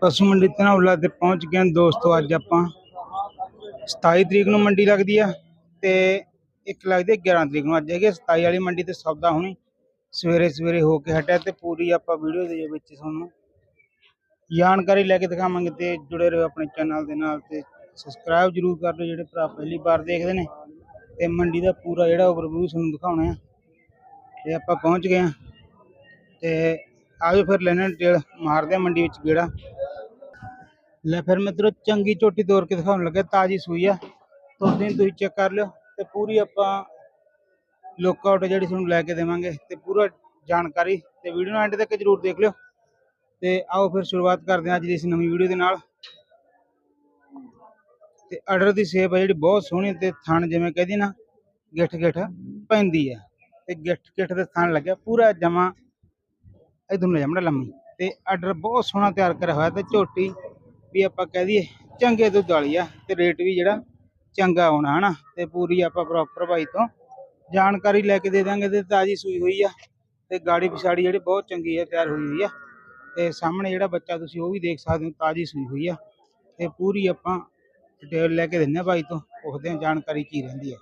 ਪਸ਼ੂ ਮੰਡੀ ਧਨੌਲਾ ਤੇ ਪਹੁੰਚ ਗਏ ਹਾਂ ਦੋਸਤੋ ਅੱਜ ਆਪਾਂ। 27 ਤਰੀਕ ਨੂੰ ਮੰਡੀ ਲੱਗਦੀ ਆ ਤੇ ਇੱਕ ਲੱਗਦੀ ਹੈ 11 ਤਰੀਕ ਨੂੰ। ਅੱਜ ਹੈਗੀ ਆ 27 ਵਾਲੀ ਮੰਡੀ ਤੇ ਸੌਦਾ ਹੋਣੀ। ਸਵੇਰੇ ਸਵੇਰੇ ਹੋ ਕੇ ਹਟਿਆ ਤੇ ਪੂਰੀ ਆਪਾਂ ਵੀਡੀਓ ਦੇ ਵਿੱਚ ਤੁਹਾਨੂੰ ਜਾਣਕਾਰੀ ਲੈ ਕੇ ਦਿਖਾਵਾਂਗੇ ਤੇ ਜੁੜੇ ਰਹੋ ਆਪਣੇ ਚੈਨਲ ਦੇ ਨਾਲ ਤੇ ਸਬਸਕ੍ਰਾਈਬ ਜਰੂਰ ਕਰ ਲਓ ਜਿਹੜੇ ਭਰਾ ਪਹਿਲੀ ਵਾਰ ਦੇਖਦੇ ਨੇ ਤੇ ਮੰਡੀ ਦਾ ਪੂਰਾ ਜਿਹੜਾ ਓਵਰਵਿਊ ਤੁਹਾਨੂੰ ਦਿਖਾਉਣਾ ਆ ਤੇ ਆਪਾਂ ਪਹੁੰਚ ਗਏ ਆ ਤੇ ਆਜੋ ਫਿਰ ਲੈਣਾ ਡਿਟੇਲ ਮਾਰਦੇ ਆ ਮੰਡੀ ਵਿੱਚ ਗੇੜਾ ਲੈ ਫਿਰ ਮਿੱਤਰੋ, ਚੰਗੀ ਚੋਟੀ ਤੋੜ ਕੇ ਦਿਖਾਉਣ ਲੱਗਾ, ਤਾਜੀ ਸੂਈ ਆ। ਤੁਰਦੇ ਤੁਸੀਂ ਚੈੱਕ ਕਰ ਲਿਓ ਤੇ ਪੂਰੀ ਆਪਾਂ ਲੁੱਕ ਆਊਟ ਜਿਹੜੀ ਤੁਹਾਨੂੰ ਲੈ ਕੇ ਦੇਵਾਂਗੇ ਤੇ ਪੂਰਾ ਜਾਣਕਾਰੀ ਤੇ ਵੀਡੀਓ ਨੂੰ ਐਂਡ ਤੱਕ ਜਰੂਰ ਦੇਖ ਲਿਓ। ਤੇ ਆਓ ਫਿਰ ਸ਼ੁਰੂਆਤ ਕਰਦੇ ਹਾਂ ਅੱਜ ਦੀ ਇਸ ਨਵੀਂ ਵੀਡੀਓ ਦੇ ਨਾਲ। ਤੇ ਆਰਡਰ ਦੀ ਸੇਪ ਹੈ ਜਿਹੜੀ ਬਹੁਤ ਸੋਹਣੀ ਤੇ ਥਣ ਜਿਵੇਂ ਕਹਦੀ ਨਾ, ਗਿੱਠ ਗਿੱਠ ਪੈਂਦੀ ਆ। ਤੇ ਗਿੱਠ ਗਿੱਠ ਦੇ ਥਣ ਲੱਗਿਆ ਪੂਰਾ ਜਮਾ ਇਧਰ ਨੂੰ ਜਾਮੜਾ ਲੰਮੀ। ਤੇ ਆਰਡਰ ਬਹੁਤ ਸੋਹਣਾ ਤਿਆਰ ਕਰਿਆ ਹੋਇਆ ਤੇ ਝੋਟੀ ਵੀ ਆਪਾਂ ਕਹਿ ਦਈਏ ਚੰਗੇ ਦੁੱਧ ਵਾਲੀ ਆ ਤੇ ਰੇਟ ਵੀ ਜਿਹੜਾ ਚੰਗਾ ਆਉਣਾ ਹਨਾ, ਤੇ ਪੂਰੀ ਆਪਾਂ ਪ੍ਰੋਪਰ ਭਾਈ ਤੋਂ ਜਾਣਕਾਰੀ ਲੈ ਕੇ ਦੇ ਦਾਂਗੇ ਤੇ ਤਾਜੀ ਸੂਈ ਹੋਈ ਆ ਤੇ ਗਾੜੀ ਪਿਛਾੜੀ ਜਿਹੜੀ ਬਹੁਤ ਚੰਗੀ ਹੈ ਤਿਆਰ ਹੋਈ ਹੋਈ ਆ। ਤੇ ਸਾਹਮਣੇ ਜਿਹੜਾ ਬੱਚਾ ਤੁਸੀਂ ਉਹ ਵੀ ਦੇਖ ਸਕਦੇ ਹੋ ਤਾਜੀ ਸੂਈ ਹੋਈ ਆ। ਤੇ ਪੂਰੀ ਆਪਾਂ ਡਿਟੇਲ ਲੈ ਕੇ ਦਿੰਨੇ ਆ ਬਾਈ ਤੋਂ ਪੁੱਛਦੇ ਆ ਜਾਣਕਾਰੀ ਕੀ ਰਹਿੰਦੀ ਹੈ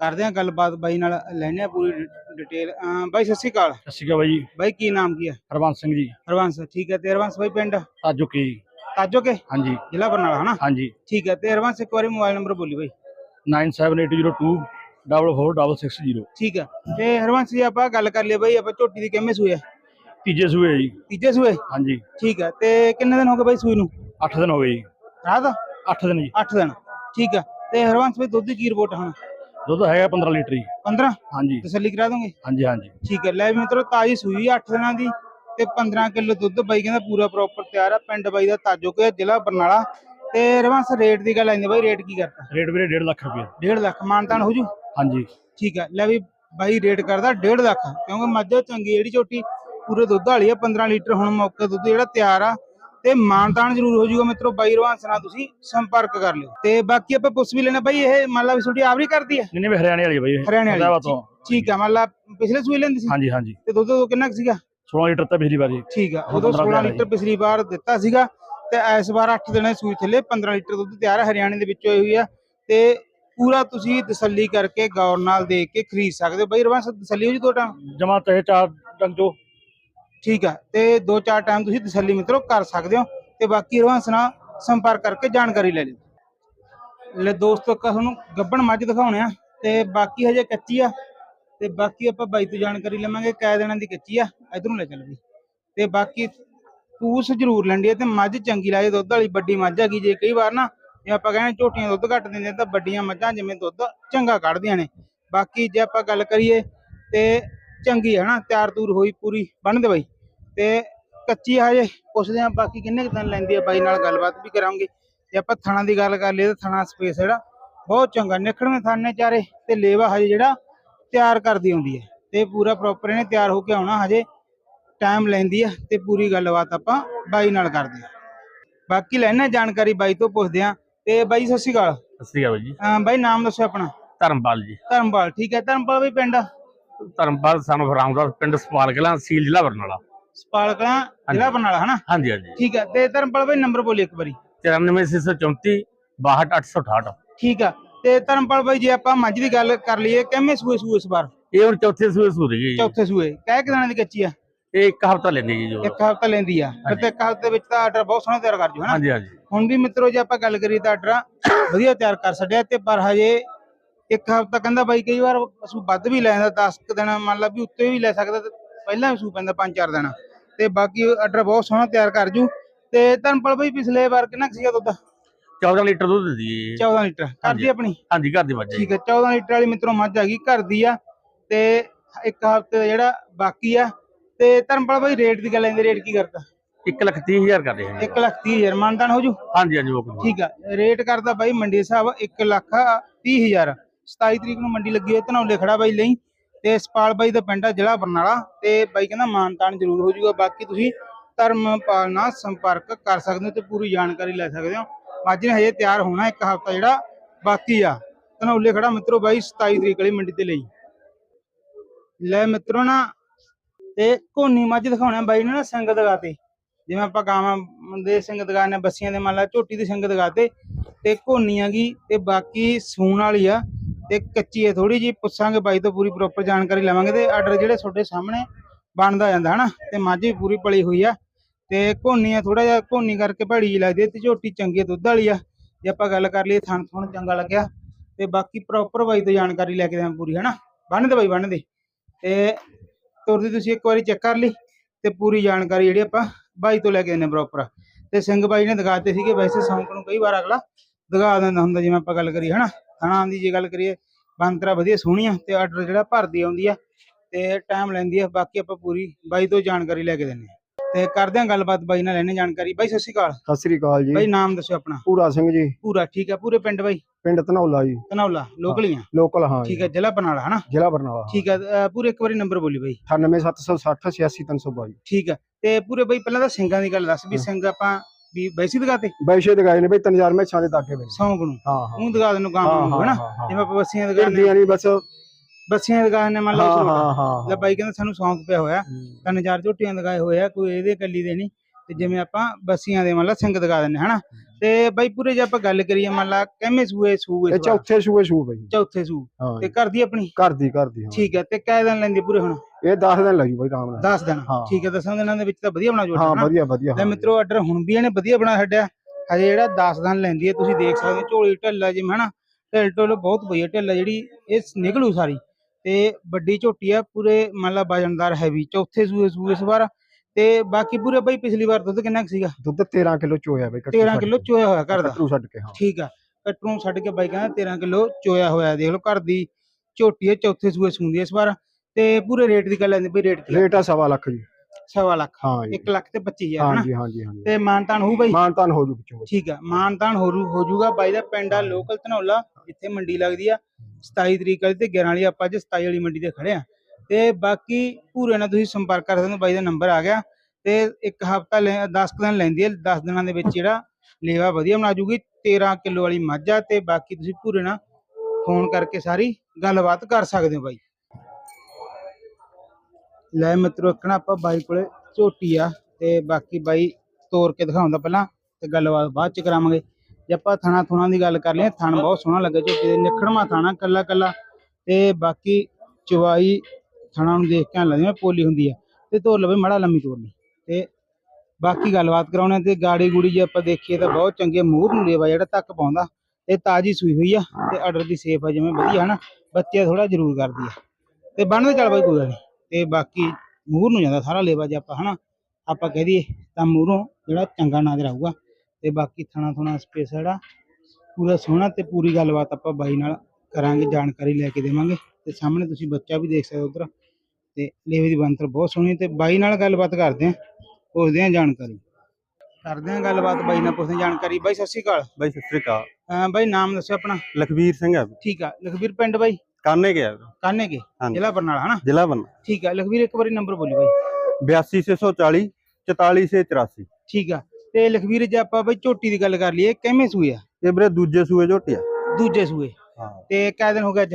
ਕਰਦੇ ਆ ਗੱਲਬਾਤ ਬਾਈ ਨਾਲ ਲੈਣੇ ਆ ਪੂਰੀ ਡਿਟੇਲ ਬਾਈ ਸਤਿ ਸ਼੍ਰੀ ਅਕਾਲ। ਸਤਿ ਸ਼੍ਰੀ ਅਕਾਲ ਬਾਈ। ਜੀ ਬਾਈ ਕੀ ਨਾਮ ਕੀ ਹੈ ਹਰਵੰਸ ਸਿੰਘ ਜੀ। ਹਰਵੰਸ ਠੀਕ ਹੈ ਤੇ ਹਰਵੰਸ ਬਾਈ ਪਿੰਡ? ਤਾਜੋ ਕੀ ਤਾਜੋ ਕੇ ਹਾਂਜੀ। ਜ਼ਿਲ੍ਹਾ ਬਰਨਾਲਾ ਹਨਾ? ਹਾਂਜੀ। ਠੀਕ ਹੈ ਤੇ ਹਰਵੰਸ ਇੱਕ ਵਾਰੀ ਮੋਬਾਈਲ ਨੰਬਰ ਬੋਲੀ ਬਾਈ। 97802 44660 ਠੀਕ ਹੈ ਤੇ ਹਰਵੰਸ ਜੀ ਆਪਾਂ ਗੱਲ ਕਰ ਲਈ ਬਾਈ ਆਪਾਂ ਝੋਟੀ ਦੀ ਕਿੰਨੇ ਸੂਏ ਆ? ਤੀਜੇ ਸੂਏ ਜੀ। ਤੀਜੇ ਸੂਏ? ਹਾਂਜੀ। ਠੀਕ ਹੈ ਤੇ ਕਿੰਨੇ ਦਿਨ ਹੋ ਗਏ ਬਾਈ ਸੂਈ ਨੂੰ? 8 ਦਿਨ ਹੋ ਗਏ ਜੀ। ਰਾਤ? 8 ਦਿਨ ਜੀ। 8 ਦਿਨ। ਠੀਕ ਹੈ ਤੇ ਹਰਵੰਸ ਬਾਈ ਦੁੱਧ ਦੀ ਕੀ ਰਿਪੋਰਟ ਹੁਣ? ਦੁੱਧ ਹੈਗਾ 15 ਲੀਟਰ ਜੀ। 15 ਹਾਂਜੀ। ਤਸੱਲੀ ਕਰਾ ਦੋਗੇ? ਹਾਂਜੀ ਹਾਂਜੀ। ਠੀਕ ਹੈ ਲੈ ਵੀ ਮਿੱਤਰੋ ਤਾਜੀ ਸੂਈ 8 ਦਿਨਾਂ ਦੀ ਤੇ 15 ਕਿਲੋ ਦੁੱਧ ਬਾਈ ਕਹਿੰਦਾ ਪੂਰਾ ਪ੍ਰੋਪਰ ਤਿਆਰ ਆ ਪਿੰਡ ਬਾਈ ਦਾ ਤਾਜੋ ਕੇ ਜ਼ਿਲ੍ਹਾ ਬਰਨਾਲਾ। ਤੇ ਹਰਵੰਸ ਰੇਟ ਦੀ ਗੱਲ ਆਂਦੀ ਬਾਈ ਰੇਟ ਕੀ ਕਰਤਾ? ਰੇਟ ਵੀਰੇ 1.5 ਲੱਖ ਰੁਪਏ 1.5 ਲੱਖ ਮਾਨਤਾਨ ਹੋ ਜੂ? ਹਾਂਜੀ। ਠੀਕ ਹੈ ਲੈ ਵੀ ਬਾਈ ਰੇਟ ਕਰਦਾ 1.5 ਲੱਖ ਕਿਉਂਕਿ ਮੱਝ ਚੰਗੀ ਜਿਹੜੀ ਝੋਟੀ ਪੂਰੇ ਦੁੱਧ ਵਾਲੀ ਆ 15 ਲੀਟਰ ਹੁਣ ਮੌਕੇ ਦੁੱਧ ਜਿਹੜਾ ਤਿਆਰ ਆ। ਤੇ ਮਾਨਤਾਨ ਜ਼ਰੂਰ ਹੋ ਜਾਊਗਾ ਮਿੱਤਰੋ ਬਾਈ ਰਵਾਂਸ ਨਾਲ ਤੁਸੀਂ ਸੰਪਰਕ ਕਰ ਲਿਓ। ਤੇ ਬਾਕੀ ਆਪਾਂ ਪੁੱਛ ਵੀ ਲੈਣਾ ਬਾਈ ਇਹ ਮੰਨ ਲਾ ਵੀ ਛੋਟੀ ਆਵਰੀ ਕਰਦੀ ਹੈ ਨਹੀਂ ਨਹੀਂ ਹਰਿਆਣੇ ਵਾਲੀ ਬਾਈ। ਹਰਿਆਣੇ ਵਾਲੀ। ਤੋਂ। ਠੀਕ ਹੈ ਮੰਨ ਲਾ ਪਿਛਲੇ ਸੂਈ ਲੈਂਦੀ ਸੀ? ਹਾਂਜੀ ਹਾਂਜੀ। ਤੇ ਦੁੱਧ ਕਿੰਨਾ ਸੀਗਾ? 16 ਲੀਟਰ ਤਾਂ ਪਿਛਲੀ ਵਾਰ। ਠੀਕ ਆ ਉਦੋਂ 15 16 ਲਿਆ ਲੀਟਰ ਪਿਛਲੀ ਵਾਰ ਦਿੱਤਾ ਸੀਗਾ। ਤੇ ਇਸ ਵਾਰ 8 ਦਿਨਾਂ ਸੂਈ ਥੱਲੇ 15 ਲੀਟਰ ਦੁੱਧ ਤਿਆਰ ਹੈ ਹਰਿਆਣੇ ਦੇ ਵਿੱਚ ਹੋਈ ਹੋਈ ਆ। ਤੇ ਪੂਰਾ ਤੁਸੀਂ ਤਸੱਲੀ ਕਰਕੇ ਗੌਰ ਨਾਲ ਦੇਖ ਕੇ ਖਰੀਦ ਸਕਦੇ ਹੋ। ਬਾਈ ਰਵਾਂਸ ਤਸੱਲੀ ਹੋ ਜੀ ਟਾਈਮ ਜਮਾ ਤੇ ਚਾਰ ਡੰਗ ਜੋ ਠੀਕ ਆ, ਤੇ ਦੋ ਚਾਰ ਟਾਈਮ ਤੁਸੀਂ ਤਸੱਲੀ ਮਿੱਤਰੋ ਕਰ ਸਕਦੇ ਹੋ, ਤੇ ਬਾਕੀ ਰਵਾਂਸ ਨਾਲ ਸੰਪਰਕ ਕਰਕੇ ਜਾਣਕਾਰੀ ਲੈ ਲਿਓ। ਲੈ ਦੋਸਤੋ ਤੁਹਾਨੂੰ ਗੱਬਣ ਮੱਝ ਦਿਖਾਉਣੇ ਆ, ਤੇ ਬਾਕੀ ਹਜੇ ਕੱਚੀ ਆ, ਤੇ ਬਾਕੀ ਆਪਾਂ ਬਾਈ ਤੋਂ ਜਾਣਕਾਰੀ ਲਵਾਂਗੇ ਕੈ ਦਿਨਾਂ ਦੀ ਕੱਚੀ ਆ, ਇਧਰੋਂ ਲੈ ਚੱਲ ਵੀ। ਤੇ ਬਾਕੀ ਪੂਸ ਜ਼ਰੂਰ ਲੈਂਦੀ ਆ, ਤੇ ਮੱਝ ਚੰਗੀ ਲੱਗਦੀ ਦੁੱਧ ਵਾਲੀ ਵੱਡੀ ਮੱਝ ਹੈਗੀ ਜੇ ਕਈ ਵਾਰ ਨਾ, ਜੇ ਆਪਾਂ ਕਹਿੰਦੇ ਝੋਟੀਆਂ ਦੁੱਧ ਘੱਟ ਦਿੰਦੇ ਤਾਂ ਵੱਡੀਆਂ ਮੱਝਾਂ ਜਿਵੇਂ ਦੁੱਧ ਚੰਗਾ ਕੱਢਦੀਆਂ ਨੇ। ਬਾਕੀ ਜੇ ਆਪਾਂ ਗੱਲ ਕਰੀਏ, ਤੇ ਚੰਗੀ ਹੈ ਨਾ ਤਿਆਰ ਤੂਰ ਹੋਈ ਪੂਰੀ ਬੰਨਦੇ ਬਾਈ। ਤੇ ਕੱਚੀ ਹਜੇ ਪੁੱਛਦੇ ਆ ਬਾਕੀ ਕਿੰਨੇ ਕੁ ਦਿਨ ਲੈਂਦੀ ਆ ਬਾਈ ਨਾਲ ਗੱਲਬਾਤ ਵੀ ਕਰਾਂਗੇ। ਜੇ ਆਪਾਂ ਥਣਾ ਦੀ ਗੱਲ ਕਰ ਲਈਏ ਤਾਂ ਥਣਾ ਸਪੇਸ ਜਿਹੜਾ ਬਹੁਤ ਚੰਗਾ ਨਿਖੜਵੇਂ ਥਾਨੇ ਚਾਰੇ ਤੇ ਲੇਵਾ ਹਜੇ ਜਿਹੜਾ ਤਿਆਰ ਕਰਦੀ ਆਉਂਦੀ ਹੈ ਤੇ ਪੂਰਾ ਪ੍ਰੋਪਰ ਇਹਨੇ ਤਿਆਰ ਹੋ ਕੇ ਆਉਣਾ ਹਜੇ ਟਾਈਮ ਲੈਂਦੀ ਆ ਤੇ ਪੂਰੀ ਗੱਲਬਾਤ ਆਪਾਂ ਬਾਈ ਨਾਲ ਕਰਦੇ ਆ। ਬਾਕੀ ਲੈਣਾ ਜਾਣਕਾਰੀ ਬਾਈ ਤੋਂ ਪੁੱਛਦੇ ਆ ਤੇ ਬਾਈ ਸਤਿ ਸ਼੍ਰੀ ਅਕਾਲ। ਸਤਿ ਸ੍ਰੀ ਅਕਾਲ ਜੀ। ਅਮ ਬਾਈ ਨਾਮ ਦੱਸੋ ਆਪਣਾ। ਧਰਮਪਾਲ ਜੀ। ਧਰਮਪਾਲ ਠੀਕ ਹੈ। ਧਰਮਪਾਲ ਬਈ ਪਿੰਡ ਧਰਮਪਾਲ ਸਾਨੂੰ ਰਾਮਦਾਸ ਪਿੰਡ ਸਪਾਲ ਕਲਾਂ ਸੀਲ ਜ਼ਿਲ੍ਹਾ ਬਰਨਾਲਾ। ਸਪਾਲ ਕਲਾਂ ਜ਼ਿਲ੍ਹਾ ਬਰਨਾਲਾ ਹਨਾ? ਹਾਂਜੀ ਹਾਂਜੀ। ਠੀਕ ਹੈ ਤੇ ਧਰਮਪਾਲ ਬਈ ਨੰਬਰ ਬੋਲੀ ਇੱਕ ਵਾਰੀ। 94634 62868 ਠੀਕ ਆ ਤੇ ਧਰਮਪਾਲ ਬਾਈ ਜੇ ਆਪਾਂ ਮੱਝ ਦੀ ਗੱਲ ਕਰ ਲਈਏ ਕਿੰਨੇ ਸੂਏ ਸੂਏ ਇਸ ਵਾਰ? ਇਹ ਹੁਣ ਚੌਥੇ ਸੂਏ ਸੂ ਰਹੀ ਹੈ ਚੌਥੇ ਸੂਏ। ਕਹਿ ਕਿ ਦਿਨਾਂ ਦੀ ਕੱਚੀ ਆ? ਇਹ ਇੱਕ ਹਫਤਾ ਲੈਂਦੀ ਜੀ ਜੋ। ਇੱਕ ਹਫ਼ਤਾ ਲੈਂਦੀ ਆ। ਫਿਰ ਤੇ ਇੱਕ ਹਫ਼ਤੇ ਵਿੱਚ ਤਾਂ ਆਰਡਰ ਬਹੁਤ ਸੋਹਣਾ ਤਿਆਰ ਕਰ ਜੂ ਹਨਾ? ਹਾਂਜੀ ਹਾਂਜੀ। ਹੁਣ ਵੀ ਮਿੱਤਰੋ ਜੇ ਆਪਾਂ ਗੱਲ ਕਰੀਏ ਤਾਂ ਆਰਡਰ ਵਧੀਆ ਤਿਆਰ ਕਰ ਛੱਡਿਆ ਤੇ ਪਰ ਹਜੇ ਇੱਕ ਹਫ਼ਤਾ ਕਹਿੰਦਾ ਬਾਈ ਕਈ ਵਾਰ ਅਸੂ ਵੱਧ ਵੀ ਲੈ ਜਾਂਦਾ 10 ਕੁ ਦਿਨ ਮੰਨ ਲਾ ਵੀ ਉੱਤੇ ਵੀ ਲੈ ਸਕਦਾ ਤੇ ਪਹਿਲਾਂ ਵੀ ਸੂ ਪੈਂਦਾ 5-4 ਦਿਨ। ਤੇ ਬਾਕੀ ਆਰਡਰ ਬਹੁਤ ਸੋਹਣਾ ਤਿਆਰ ਕਰ ਜੂ। ਤੇ ਧਰਮਪਾਲ ਬਾਈ ਪਿਛਲੇ ਵਾਰ ਕਿੰਨਾ ਸੀਗਾ ਦੁੱਧ? 14 ਲੀਟਰ ਦੁੱਧ ਜੀ। 14 ਲੀਟਰ। ਕਰਦੀ ਆਪਣੀ? ਹਾਂਜੀ ਘਰ ਦੀ ਮੱਝ। ਠੀਕ ਹੈ 14 ਲੀਟਰ ਵਾਲੀ ਮਿੱਤਰੋ ਮੱਝ ਆ ਗਈ ਘਰ ਦੀ ਆ। ਤੇ ਇੱਕ ਹਫ਼ਤੇ ਦਾ ਜਿਹੜਾ ਬਾਕੀ ਆ। ਤੇ ਧਰਮਪਾਲ ਬਾਈ ਰੇਟ ਦੀ ਗੱਲ ਆਂਦੀ ਰੇਟ ਕੀ ਕਰਤਾ ਇੱਕ ਲੱਖ ਤੀਹ ਹਜ਼ਾਰ ਕਰ ਰਹੇ ਹਾਂ ਜੀ। 1 ਲੱਖ 30 ਹਜ਼ਾਰ ਮਾਨਦਾਨ ਹੋ ਜੂ? ਹਾਂਜੀ ਹਾਂਜੀ ਠੀਕ ਆ ਰੇਟ ਕਰਦਾ ਬਾਈ ਮੰਡੀ ਸਾਹਿਬ 1 ਲੱਖ 30 ਹਜ਼ਾਰ। 27 ਤਰੀਕ ਨੂੰ ਮੰਡੀ ਲੱਗੀ ਹੋਈ ਧਨੌਲੇ ਖੜਾ ਬਾਈ ਲਈ ਤੇ ਸਪਾਲ ਬਾਈ ਦਾ ਪਿੰਡ ਆ ਜ਼ਿਲ੍ਹਾ ਬਰਨਾਲਾ ਤੇ ਬਾਈ ਕਹਿੰਦਾ ਮਾਨਤਾਨ ਜ਼ਰੂਰ ਹੋ ਜੂਗਾ ਬਾਕੀ ਤੁਸੀਂ ਧਰਮਪਾਲ ਨਾਲ ਸੰਪਰਕ ਕਰ ਸਕਦੇ ਹੋ ਤੇ ਪੂਰੀ ਜਾਣਕਾਰੀ ਲੈ ਸਕਦੇ ਹੋ। ਮੱਝ ਨੇ ਹਜੇ ਤਿਆਰ ਹੋਣਾ, ਇੱਕ ਹਫਤਾ ਜਿਹੜਾ ਬਾਕੀ ਆ। ਧਨੌਲੇ ਖੜਾ ਮਿੱਤਰੋ ਬਾਈ 27 ਤਰੀਕ ਵਾਲੀ ਮੰਡੀ ਤੇ ਲਈ। ਲੈ ਮਿੱਤਰੋ ਨਾ, ਤੇ ਕੋਨੀ ਮੱਝ ਦਿਖਾਉਣਾ ਬਾਈ ਨੇ ਨਾ ਸਿੰਘ ਦਗਾਤੇ ਜਿਵੇਂ ਆਪਾਂ ਗਾਵਾਂ ਦੇ ਸਿੰਘ ਦਗਾਨੇ ਬੱਸੀਆਂ ਦੇ, ਮੰਨ ਲਾ ਝੋਟੀ ਦੇ ਸਿੰਘ ਦਗਾਤੇ ਤੇ ਕੋਨੀ ਹੈਗੀ ਤੇ ਬਾਕੀ ਸੂਣ ਵਾਲੀ ਆ। ਤੇ ਕੱਚੀ ਹੈ ਥੋੜੀ ਜੀ ਪੁੱਛਾਂਗੇ ਬਾਈ ਤੋਂ ਪੂਰੀ ਪ੍ਰੋਪਰ ਜਾਣਕਾਰੀ ਲਵਾਂਗੇ ਤੇ ਆਰਡਰ ਜਿਹੜੇ ਤੁਹਾਡੇ ਸਾਹਮਣੇ ਬਣਦਾ ਜਾਂਦਾ ਹਨਾ, ਤੇ ਮੱਝ ਵੀ ਪੂਰੀ ਪਲੀ ਹੋਈ ਆ, ਤੇ ਕੋਨੀ ਆ ਥੋੜਾ ਜਿਹਾ ਕੋਨੀ ਕਰਕੇ ਭੜੀ ਜਿਹੀ ਲੱਗਦੀ ਤੇ ਝੋਟੀ ਚੰਗੀ ਦੁੱਧ ਵਾਲੀ ਆ, ਜੇ ਆਪਾਂ ਗੱਲ ਕਰ ਲਈਏ ਥਣ ਥਣ ਚੰਗਾ ਲੱਗਿਆ, ਤੇ ਬਾਕੀ ਪ੍ਰੋਪਰ ਬਾਈ ਤੋਂ ਜਾਣਕਾਰੀ ਲੈ ਕੇ ਦੇਵਾਂ ਪੂਰੀ ਹਨਾ, ਬੰਨ ਦੇ ਬਾਈ, ਬੰਨ ਦੇ, ਤੇ ਤੁਰਦੀ ਤੁਸੀਂ ਇੱਕ ਵਾਰੀ ਚੈੱਕ ਕਰ ਲਈ, ਤੇ ਪੂਰੀ ਜਾਣਕਾਰੀ ਜਿਹੜੀ ਆਪਾਂ ਬਾਈ ਤੋਂ ਲੈ ਕੇ ਦਿੰਦੇ ਪ੍ਰੋਪਰ ਤੇ ਸਿੰਘ ਬਾਈ ਨੇ ਦਿਖਾਤੇ ਸੀਗੇ, ਵੈਸੇ ਸੌਂਕ ਨੂੰ ਕਈ ਵਾਰ ਅਗਲਾ ਦਿਖਾ ਦਿੰਦਾ ਹੁੰਦਾ ਜਿਵੇਂ ਆਪਾਂ ਗੱਲ ਕਰੀਏ ਹਨਾ? ਥਣਾ ਦੀ ਜੇ ਗੱਲ ਕਰੀਏ ਬੰਤਰਾ ਵਧੀਆ ਸੋਹਣੀ ਆ ਤੇ ਆਰਡਰ ਜਿਹੜਾ ਭਰਦੀ ਆਉਂਦੀ ਆ ਤੇ ਟਾਈਮ ਲੈਂਦੀ ਆ ਬਾਕੀ ਆਪਾਂ ਪੂਰੀ ਬਾਈ ਤੋਂ ਜਾਣਕਾਰੀ ਲੈ ਕੇ ਆ। ਤੇ ਕਰਦੇ ਆ ਗੱਲਬਾਤ ਬਾਈ ਨਾਲ ਲੈਣੇ ਜਾਣਕਾਰੀ। ਬਾਈ ਸਤਿ ਸ਼੍ਰੀ ਅਕਾਲ। ਸਤਿ ਸ੍ਰੀ ਅਕਾਲ ਜੀ। ਬਾਈ ਨਾਮ ਦੱਸਿਓ ਆਪਣਾ। ਪੂਰਾ ਸਿੰਘ ਜੀ। ਪੂਰਾ ਠੀਕ ਆ। ਪੂਰੇ ਪਿੰਡ ਬਾਈ? ਪਿੰਡ ਧਨੌਲਾ ਜੀ। ਧਨੌਲਾ ਲੋਕਲੀਆਂ? ਲੋਕਲ ਹਾਂ ਠੀਕ ਆ ਜ਼ਿਲ੍ਹਾ ਬਰਨਾਲਾ ਹਨਾ? ਜ਼ਿਲ੍ਹਾ ਬਰਨਾਲਾ ਠੀਕ ਆ ਪੂਰੇ ਇੱਕ ਵਾਰੀ ਨੰਬਰ ਬੋਲੀ ਬਾਈ। 98760 86322 ਠੀਕ ਆ ਤੇ ਪੂਰੇ ਬਾਈ ਪਹਿਲਾਂ ਤਾਂ ਸਿੰਘਾਂ ਦੀ ਗੱਲ ਦੱਸ ਵੀ ਸਿੰਘ ਆਪਾਂ ਵੀ ਵੈਸੀ ਦਿਖਾਤੇ? ਬੈਸ਼ੇ ਦਗਾਏ ਨੇ ਬਈ 3000 ਮੈਛਾਂ ਦੇ ਦਾਗੇ ਵੇ ਸੌਂਕ ਨੂੰ। ਹਾਂ ਹਾਂ। ਮੂੰਹ ਦਿਖਾ ਦੇਣ ਗਾਂ ਨੂੰ ਹਨਾ? ਜਿਵੇਂ ਆਪਾਂ ਬੱਸੀਆਂ ਦਿਖਾਉਂਦੇ ਢਿੱਡੀਆਂ ਨਹੀਂ ਬਸ। ਹਾਂ ਬੱਸੀਆਂ ਦਿਖਾਉਂਦੇ ਨੇ ਮੰਨ ਲਓ ਹਾਂ ਹਾਂ ਲੈ ਬਾਈ ਕਹਿੰਦਾ ਸਾਨੂੰ ਸੌਂਕ ਪਿਆ ਹੋਇਆ। ਤਿੰਨ ਚਾਰ ਝੋਟੀਆਂ ਦਿਖਾਏ ਹੋਏ ਆ ਕੋਈ ਇਹਦੇ ਕੱਲੀ ਦੇ ਨਹੀਂ। ਤੇ ਜਿਵੇਂ ਆਪਾਂ ਬੱਸੀਆਂ ਦੇ ਮੰਨ ਲਾ ਸਿੰਘ ਦਿਖਾ ਦਿੰਨੇ ਹਨਾ? ਤੇ ਬਾਈ ਪੂਰੇ ਜੇ ਆਪਾਂ ਗੱਲ ਕਰੀਏ ਮੰਨ ਲਾ ਕਿੰਨੇ ਸੂਏ ਸੂਏ ਇਹ ਚੌਥੇ ਸੂਏ ਸੂ ਬਈ। ਚੌਥੇ ਸੂ। ਹਾਂ ਤੇ ਕਰਦੀ ਆਪਣੀ? ਘਰ ਦੀ ਘਰ ਦੀ ਹਾਂ। ਠੀਕ ਹੈ ਤੇ ਕਿਹ ਦਿਨ ਲੈਂਦੀ ਪੂਰੇ ਹੁਣ? ਇਹ 10 ਦਿਨ ਲੱਗੂ ਬਈ ਆਰਾਮ ਨਾਲ। 10 ਦਿਨ। ਹਾਂ। ਠੀਕ ਹੈ 10 ਦਿਨਾਂ ਦੇ ਵਿੱਚ ਤਾਂ ਵਧੀਆ ਬਣਾ ਜੋ ਹਾਂ ਵਧੀਆ ਵਧੀਆ ਹਾਂ। ਮਿੱਤਰੋ ਆਰਡਰ ਹੁਣ ਵੀ ਇਹਨੇ ਵਧੀਆ ਬਣਾ ਛੱਡਿਆ। ਹਜੇ ਜਿਹੜਾ 10 ਦਿਨ ਲੈਂਦੀ ਹੈ ਤੁਸੀਂ ਦੇਖ ਸਕਦੇ ਹੋ ਝੋਲੀ ਢੱਲਾ ਜਿਵੇਂ ਹਨਾ? ਢਿੱਲ ਢੋਲ ਬਹੁਤ ਵਧੀਆ ਢਿੱਲਾ ਜਿਹੜੀ ਇਹ ਨਿਕਲੂ ਸਾਰੀ। ਤੇ ਵੱਡੀ ਝੋਟੀ ਆ ਪੂਰੇ ਮੰਨ ਲਾ ਵਜਨਦਾਰ ਹੈਵੀ ਚੌਥੇ ਸੂਏ ਸੂਏ ਇਸ ਵਾਰ ਤੇ ਬਾਕੀ ਪੂਰੇ ਬਈ ਪਿਛਲੀ ਵਾਰ ਦੁੱਧ ਕਿੰਨਾ ਕੁ ਸੀਗਾ? ਦੁੱਧ 13 ਕਿਲੋ ਚੋਇਆ ਬਈ 13 ਕਿਲੋ ਚੋਇਆ ਹੋਇਆ ਘਰ ਦਾ? ਕੱਟਰੂ ਛੱਡ ਕੇ ਹਾਂ। ਠੀਕ ਆ ਕਟਰੂ ਛੱਡ ਕੇ ਬਾਈ ਕਹਿੰਦਾ 13 ਕਿਲੋ ਚੋਇਆ ਹੋਇਆ ਦੇਖ ਲਓ ਘਰ ਦੀ ਝੋਟੀ ਹੈ ਚੌਥੇ ਸੂਏ ਸੂੰਦੀ ਇਸ ਵਾਰ। ਤੇ ਪੂਰੇ ਰੇਟ ਦੀ ਗੱਲ ਲੈਂਦੇ ਬਈ ਰੇਟ ਕੀ ਰੇਟ ਆ ਸਵਾ ਲੱਖ ਜੀ। ਸਵਾ ਲੱਖ। ਹਾਂ ਜੀ। 1 ਲੱਖ ਤੇ 25000 ਹਨਾ? ਹਾਂਜੀ ਹਾਂਜੀ ਹਾਂਜੀ ਤੇ ਮਾਨਤਾਨ ਹੋਊ ਬਾਈ? ਮਾਨਤਾਨ ਹੋ ਜੂ ਪਿੱਛੋਂ ਠੀਕ ਆ ਮਾਨਤਾਨ ਹੋ ਰੂ ਹੋ ਜਾਊਗਾ ਬਾਈ ਦਾ ਪਿੰਡ ਆ ਲੋਕਲ ਧਨੌਲਾ ਜਿੱਥੇ ਮੰਡੀ ਲੱਗਦੀ ਆ। 27 ਤਰੀਕ ਵਾਲੀ ਤੇ 11 ਵਾਲੀ ਆਪਾਂ ਅੱਜ 27 ਵਾਲੀ ਮੰਡੀ ਤੇ ਖੜੇ ਆ। ਤੇ ਬਾਕੀ ਪੂਰੇ ਨਾਲ ਤੁਸੀਂ ਸੰਪਰਕ ਕਰ ਸਕਦੇ ਹੋ, ਬਾਈ ਦਾ ਨੰਬਰ ਆ ਗਿਆ ਤੇ ਇੱਕ ਹਫਤਾ 10 ਦਿਨ ਲੈਂਦੀ ਹੈ 10 ਦਿਨਾਂ ਦੇ ਵਿੱਚ ਜਿਹੜਾ ਲੇਵਾ ਵਧੀਆ ਬਣਾ ਜੂਗੀ 13 ਕਿਲੋ ਵਾਲੀ ਮੱਝ ਆ ਤੇ ਬਾਕੀ ਤੁਸੀਂ ਪੂਰੇ ਨਾਲ ਫੋਨ ਕਰਕੇ ਸਾਰੀ ਗੱਲਬਾਤ ਕਰ ਸਕਦੇ ਹੋ ਬਾਈ। ਲੈ ਮਿੱਤਰੋ ਇੱਕਣਾ ਆਪਾਂ ਬਾਈ ਕੋਲੇ ਝੋਟੀ ਆ ਤੇ ਬਾਕੀ ਬਾਈ ਤੋੜ ਕੇ ਦਿਖਾਉਂਦਾ ਪਹਿਲਾਂ ਤੇ ਗੱਲਬਾਤ ਬਾਅਦ ਚ ਕਰਾਵਾਂਗੇ। ਜੇ ਆਪਾਂ ਥਣਾ ਥੁਣਾ ਦੀ ਗੱਲ ਕਰ ਲਈਏ, ਥਣ ਬਹੁਤ ਸੋਹਣਾ ਲੱਗਾ ਝੋਟੀ ਦੇ ਨਿਖੜਮਾ ਥਾਣਾ ਕੱਲਾ ਕੱਲਾ ਤੇ ਬਾਕੀ ਚਵਾਈ ਥਣਾ ਨੂੰ ਦੇਖ ਕੇ ਐਂ ਲੱਗਦਾ ਜਿਵੇਂ ਪੋਲੀ ਹੁੰਦੀ ਆ, ਤੇ ਤੋਰ ਲਵੇ, ਮੜਾ ਲੰਮੀ ਤੋਰਨੀ ਲਈ ਤੇ ਬਾਕੀ ਗੱਲਬਾਤ ਕਰਾਉਣੇ ਤੇ ਗਾੜੀ ਗੂੜੀ ਜੇ ਆਪਾਂ ਦੇਖੀਏ ਤਾਂ ਬਹੁਤ ਚੰਗੇ ਮੂਹਰ ਨੂੰ ਲੇਵਾ ਜਿਹੜਾ ਤੱਕ ਪਾਉਂਦਾ, ਤੇ ਤਾਜੀ ਸੂਈ ਹੋਈ ਆ, ਤੇ ਆਰਡਰ ਦੀ ਸੇਫ ਆ, ਜਿਵੇਂ ਵਧੀਆ, ਹਨਾ? ਬੱਚੇ ਥੋੜਾ ਜ਼ਰੂਰ ਕਰਦੀ ਆ। ਤੇ ਬੰਨ ਚੱਲ ਬਾਈ, ਕੋਈ ਗੱਲ ਨਹੀਂ। ਤੇ ਬਾਕੀ ਮੂਹਰ ਨੂੰ ਜਾਂਦਾ ਸਾਰਾ ਲੇਵਾ ਜੇ ਆਪਾਂ, ਹਨਾ? ਆਪਾਂ ਕਹਿ ਦਈਏ, ਤਾਂ ਮੂਹਰੋਂ ਜਿਹੜਾ ਚੰਗਾ ਨਾਜ਼ ਰਹੂਗਾ। ਤੇ ਬਾਕੀ ਥਣਾ ਥਣਾ ਸਪੇਸ ਜਿਹੜਾ, ਪੂਰਾ ਸੋਹਣਾ ਤੇ ਪੂਰੀ ਗੱਲਬਾਤ ਆਪਾਂ ਬਾਈ ਨਾਲ ਕਰਾਂਗੇ, ਜਾਣਕਾਰੀ ਲੈ ਕੇ ਦੇਵਾਂਗੇ। ਤੇ ਸਾਹਮਣੇ ਤੁਸੀਂ ਬੱਚਾ ਵੀ ਦੇਖ ਸਕਦੇ ਹੋ ਉਧਰ। ਤੇ ਲੇਵੇ ਦੀ ਬੰਤਰ ਬਹੁਤ ਸੋਹਣੀ ਤੇ ਬਾਈ ਨਾਲ ਗੱਲਬਾਤ ਕਰਦੇ ਆਂ ਪੁੱਛਦੇ ਆਂ ਜਾਣਕਾਰੀ। ਕਰਦੇ ਆਂ ਗੱਲਬਾਤ ਬਾਈ ਨਾਲ ਪੁੱਛਦੇ ਆਂ ਜਾਣਕਾਰੀ। ਬਾਈ ਸਤਿ ਸ਼੍ਰੀ ਅਕਾਲ। ਬਾਈ ਸਤਿ ਸ੍ਰੀ ਅਕਾਲ। ਅਹ ਬਾਈ ਨਾਮ ਦੱਸਿਓ ਆਪਣਾ। ਲਖਵੀਰ ਸਿੰਘ ਹੈ ਠੀਕ ਆ। ਲਖਵੀਰ ਪਿੰਡ ਬਾਈ? ਕਾਨੇ ਗਿਆ ਕਾਨੇ ਕੇ। ਜ਼ਿਲ੍ਹਾ ਬਰਨਾਲਾ ਹਨਾ? ਜ਼ਿਲ੍ਹਾ ਬਨ ਠੀਕ ਆ। ਲਖਵੀਰ ਇੱਕ ਵਾਰੀ ਨੰਬਰ ਬੋਲੀ ਬਾਈ। 82640 44684 ਠੀਕ ਆ। ਤੇ ਲਖਵੀਰ ਜੇ ਆਪਾਂ ਬਾਈ ਝੋਟੀ ਦੀ ਗੱਲ ਕਰ ਲਈਏ ਕਿਵੇਂ ਸੂਏ ਆ? ਇਹ ਵੀਰੇ ਦੂਜੇ ਸੂਏ ਝੋਟਿਆ ਦੂਜੇ ਸੂਏ। ਹਾਂ। ਤੇ ਕਿੰਨੇ ਦਿਨ ਹੋ ਗਏ ਅੱਜ?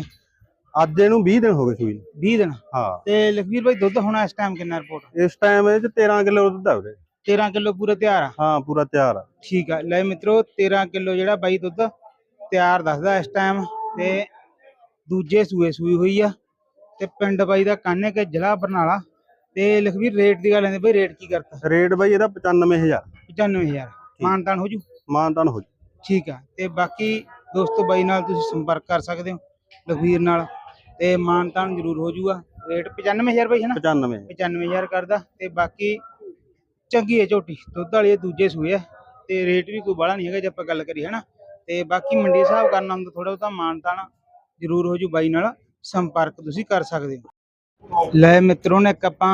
ਅੱਜ ਇਹਨੂੰ 20 ਦਿਨ ਹੋ ਗਏ ਸੂਈ ਨੂੰ। 20 ਦਿਨ? ਹਾਂ। ਤੇ ਲਖਵੀਰ ਬਾਈ ਦੁੱਧ ਹੋਣਾ ਇਸ ਟਾਈਮ ਕਿੰਨਾ ਰਿਪੋਰਟ ਇਸ ਟਾਈਮ ਇਹ ਚ 13 ਕਿਲੋ ਦੁੱਧ ਆ ਵੀਰੇ। 13 ਕਿਲੋ ਪੂਰੇ ਤਿਆਰ ਆ? ਹਾਂ ਪੂਰਾ ਤਿਆਰ ਆ। ਠੀਕ ਆ। ਲੈ ਮਿੱਤਰੋ 13 ਕਿਲੋ ਜਿਹੜਾ ਬਾਈ ਦੁੱਧ ਤਿਆਰ ਦੱਸਦਾ ਇਸ ਟਾਈਮ ਤੇ ਦੂਜੇ ਸੂਏ ਸੂਈ ਹੋਈ ਆ। ਤੇ ਪਿੰਡ ਬਾਈ ਦਾ ਕਾਨੇ ਕੇ ਜ਼ਿਲ੍ਹਾ ਬਰਨਾਲਾ। ਤੇ ਲਖਵੀਰ ਰੇਟ ਦੀ ਗੱਲ ਆਂਦੇ ਬਾਈ ਰੇਟ ਕੀ ਕਰਤਾ? ਰੇਟ ਬਾਈ ਇਹਦਾ 95000 95000 ਮਾਨਤਾਨ ਹੋ ਜੂ? ਮਾਨਤਾਨ ਹੋ ਜੂ। ਠੀਕ ਆ। ਤੇ ਬਾਕੀ ਦੋਸਤੋ ਬਾਈ ਨਾਲ ਤੁਸੀਂ ਸੰਪਰਕ ਕਰ ਸਕਦੇ ਹੋ ਲਖਵੀਰ ਨਾਲ। ਤੇ ਮਾਨਤਾਨ ਜ਼ਰੂਰ ਹੋ ਜੂਗਾ। ਰੇਟ 95000 ਬਾਈ ਹੈ ਨਾ? 95 95000 ਕਰਦਾ ਤੇ ਬਾਕੀ ਚੰਗੀ ਹੈ ਝੋਟੀ ਦੁੱਧ ਵਾਲੀ ਇਹ ਦੂਜੇ ਸੂਏ ਆ ਤੇ ਰੇਟ ਵੀ ਕੋਈ ਬਾਹਲਾ ਨਹੀਂ ਹੈਗਾ ਜੇ ਆਪਾਂ ਗੱਲ ਕਰੀਏ ਹਨਾ? ਤੇ ਬਾਕੀ ਮੰਡੀ ਹਿਸਾਬ ਕਰਨਾ ਹੁੰਦਾ ਥੋੜਾ ਬਹੁਤਾ ਮਾਨਤਾਨ ਜ਼ਰੂਰ ਹੋ ਜੂ ਬਾਈ ਨਾਲ ਸੰਪਰਕ ਤੁਸੀਂ ਕਰ ਸਕਦੇ ਹੋ। ਲੈ ਮਿੱਤਰੋ ਨੇ ਇੱਕ ਆਪਾਂ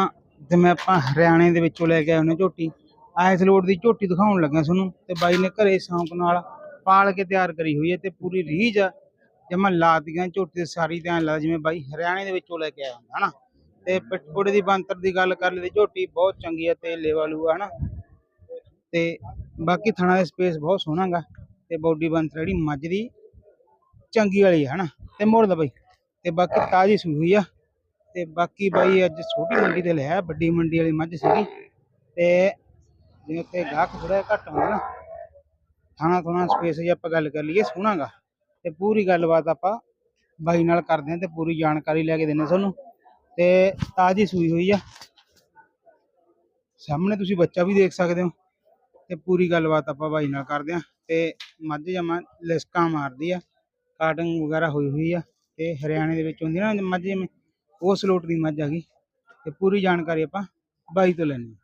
ਜਿਵੇਂ ਆਪਾਂ ਹਰਿਆਣੇ ਦੇ ਵਿੱਚੋਂ ਲੈ ਕੇ ਆਏ ਝੋਟੀ ਆਇਸ ਲੋਡ ਦੀ ਝੋਟੀ ਦਿਖਾਉਣ ਲੱਗਾ ਤੁਹਾਨੂੰ ਤੇ ਬਾਈ ਨੇ ਘਰੇ ਸ਼ੌਂਕ ਨਾਲ ਪਾਲ ਕੇ ਤਿਆਰ ਕਰੀ ਹੋਈ ਹੈ ਤੇ ਪੂਰੀ ਰੀਝ ਆ ਜਮਾ ਲਾਤੀਆਂ ਝੋਟੀ ਤੇ ਸਾਰੀ ਧਿਆਨ ਲੱਗਦਾ ਜਿਵੇਂ ਬਾਈ ਹਰਿਆਣੇ ਦੇ ਵਿੱਚੋਂ ਲੈ ਕੇ ਆਇਆ ਹੁੰਦਾ ਹਨਾ? ਤੇ ਪਿੱਠਪੁੜੇ ਦੀ ਬੰਤਰ ਦੀ ਗੱਲ ਕਰ ਲਈ ਤੇ ਝੋਟੀ ਬਹੁਤ ਚੰਗੀ ਹੈ ਤੇ ਲੇਵਾ ਲੂਆ ਹਨਾ? ਤੇ ਬਾਕੀ ਥਣਾ ਦਾ ਸਪੇਸ ਬਹੁਤ ਸੋਹਣਾ ਗਾ ਤੇ ਬੋਡੀ ਬੰਤ ਜਿਹੜੀ ਮੱਝ ਦੀ ਚੰਗੀ ਵਾਲੀ ਹੈ ਹਨਾ? ਤੇ ਮੋੜ ਦਾ ਬਾਈ। ਤੇ ਬਾਕੀ ਤਾਜੀ ਸੂਈ ਹੋਈ ਆ ਤੇ ਬਾਕੀ ਬਾਈ ਅੱਜ ਛੋਟੀ ਮੰਡੀ ਤੇ ਲਿਆ ਵੱਡੀ ਮੰਡੀ ਵਾਲੀ ਮੱਝ ਸੀਗੀ। ਤੇ ਜਿਵੇਂ ਤੇ ਗਾਹਕ ਥੋੜਾ ਘੱਟ ਹੁੰਦਾ ਨਾ ਥਾਣਾ ਥੋਣਾ ਸਪੇਸ ਜੇ ਆਪਾਂ ਗੱਲ ਕਰ ਲਈਏ ਸੋਹਣਾਗਾ ਤੇ ਪੂਰੀ ਗੱਲਬਾਤ ਆਪਾਂ ਬਾਈ ਨਾਲ ਕਰਦੇ ਹਾਂ ਤੇ ਪੂਰੀ ਜਾਣਕਾਰੀ ਲੈ ਕੇ ਦਿੰਨੇ ਤੁਹਾਨੂੰ। ਤੇ ਤਾਜੀ ਸੂਈ ਹੋਈ ਆ। ਸਾਹਮਣੇ ਤੁਸੀਂ ਬੱਚਾ ਵੀ ਦੇਖ ਸਕਦੇ ਹੋ। ਤੇ ਪੂਰੀ ਗੱਲਬਾਤ ਆਪਾਂ ਬਾਈ ਨਾਲ ਕਰਦੇ ਹਾਂ। ਤੇ ਮੱਝ ਜਮਾ ਲਿਸਕਾਂ ਮਾਰਦੀ ਆ। ਕਾਟਿੰਗ ਵਗੈਰਾ ਹੋਈ ਹੋਈ ਆ। ਤੇ ਹਰਿਆਣੇ ਦੇ ਵਿੱਚ ਹੁੰਦੀ ਨਾ ਮੱਝ ਜਿਵੇਂ ਉਹ ਸਲੋਟ ਦੀ ਮੱਝ ਆ ਗਈ। ਤੇ ਪੂਰੀ ਜਾਣਕਾਰੀ ਆਪਾਂ ਬਾਈ ਤੋਂ ਲੈਣੀ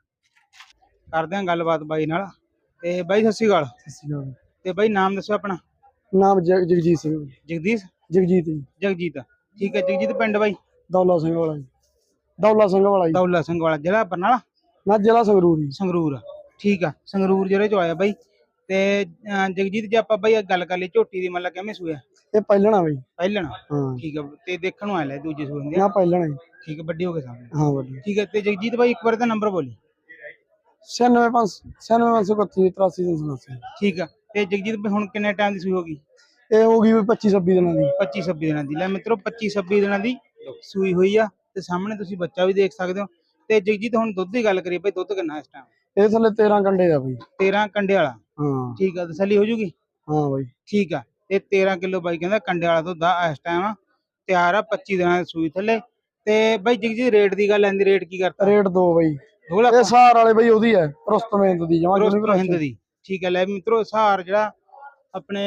ਕਰਦੇ ਹਾਂ ਗੱਲਬਾਤ ਬਾਈ ਨਾਲ। ਤੇ ਬਾਈ ਸਤਿ ਸ਼੍ਰੀ ਅਕਾਲ। ਸਤਿ ਸ਼੍ਰੀ ਅਕਾਲ। ਤੇ ਬਾਈ ਨਾਮ ਦੱਸੋ ਆਪਣਾ। ਨਾਮ ਜਗ- ਜਗਜੀਤ ਸਿੰਘ ਜੀ। ਜਗਦੀਸ਼? ਜਗਜੀਤ ਜੀ। ਜਗਜੀਤ। ਠੀਕ ਹੈ ਜਗਜੀਤ ਪਿੰਡ ਬਾਈ? ਦੌਲਾ ਸਿੰਘ ਵਾਲਾ ਜੀ। ਦੌਲਾ ਸਿੰਘ ਵਾਲਾ ਜੀ। ਦੌਲਾ ਸਿੰਘ ਵਾਲਾ ਜ਼ਿਲ੍ਹਾ ਬਰਨਾਲਾ? ਮੈਂ ਜ਼ਿਲ੍ਹਾ ਸੰਗਰੂਰ ਜੀ। ਸੰਗਰੂਰ। ਠੀਕ ਆ ਸੰਗਰੂਰ ਜ਼ਿਲ੍ਹੇ ਚੋਂ ਆਇਆ ਬਾਈ। ਤੇ ਅਹ, ਜਗਜੀਤ ਜੇ ਆਪਾਂ ਬਾਈ ਗੱਲ ਕਰ ਲਈ ਝੋਟੀ ਦੀ ਮਤਲਬ ਕਿਵੇਂ ਸੂਇਆ ਇਹ ਪਹਿਲਣਾ ਬਈ। ਪਹਿਲਣ? ਹਾਂ। ਠੀਕ ਆ ਤੇ ਦੇਖਣ ਨੂੰ ਆਇਆ ਲੈ ਦੂਜੇ ਸੂਏ ਆ। ਨਾ ਪਹਿਲਣਾ ਜੀ। ਠੀਕ ਆ ਵੱਡੀ ਹੋ ਗਏ ਸਾਹਮਣੇ ਹਾਂ ਵੱਡੀ। ਠੀਕ ਹੈ ਤੇ ਜਗਜੀਤ ਬਾਈ ਇੱਕ ਵਾਰ ਤਾਂ ਨੰਬਰ ਬੋਲੀ। 95 96531 83 ਠੀਕ ਆ ਤੇ ਜਗਜੀਤ ਹੁਣ ਕਿੰਨੇ ਟਾਈਮ ਦੀ ਸੂਈ ਹੋ ਗਈ? ਇਹ ਹੋ ਗਈ 25 26 ਦਿਨਾਂ ਦੀ। 25 26 ਦਿਨਾਂ ਦੀ। ਲੈ ਮਿੱਤਰੋ 25 26 ਦਿਨਾਂ ਦੀ ਸੂਈ ਹੋਈ ਆ ਤੇ ਸਾਹਮਣੇ ਤੁਸੀਂ ਬੱਚਾ ਵੀ ਦੇਖ ਸਕਦੇ ਹੋ। ਤੇ ਜਗਜੀਤ ਹੁਣ ਦੁੱਧ ਦੀ ਗੱਲ ਕਰੀਏ ਬਾਈ ਦੁੱਧ ਕਿੰਨਾ ਇਸ ਟਾਈਮ ਇਹ ਥੱਲੇ 13 ਕੰਡੇ ਦਾ ਬਈ। 13 ਕੰਡੇ ਵਾਲਾ? ਹਾਂ। ਠੀਕ ਆ ਤਸੱਲੀ ਹੋ ਜੂਗੀ? ਹਾਂ ਬਈ। ਠੀਕ ਆ ਤੇ 13 ਕਿਲੋ ਬਾਈ ਕਹਿੰਦਾ ਕੰਡੇ ਵਾਲਾ ਦੁੱਧ ਆ ਇਸ ਟਾਈਮ ਤਿਆਰ ਆ 25 ਦਿਨਾਂ ਦੀ ਸੂਈ ਥੱਲੇ। ਤੇ ਬਾਈ ਜਗਜੀਤ ਰੇਟ ਦੀ ਗੱਲ ਆਂਦੀ ਰੇਟ ਕੀ ਕਰਤਾ? ਰੇਟ ਦੋ ਬਈ। ਦੋ ਲੱਖ? ਇਹ ਸਾਰ ਵਾਲੇ ਬਈ ਉਹਦੀ ਹੈ ਰੁਸਤਮੇਂਦ ਦੀ ਜਮਾ ਰੋਸਟਰ ਹਿੰਦ ਦੀ। ਠੀਕ ਹੈ ਲੈ ਵੀ ਮਿੱਤਰੋ ਸਹਾਰ ਜਿਹੜਾ ਆਪਣੇ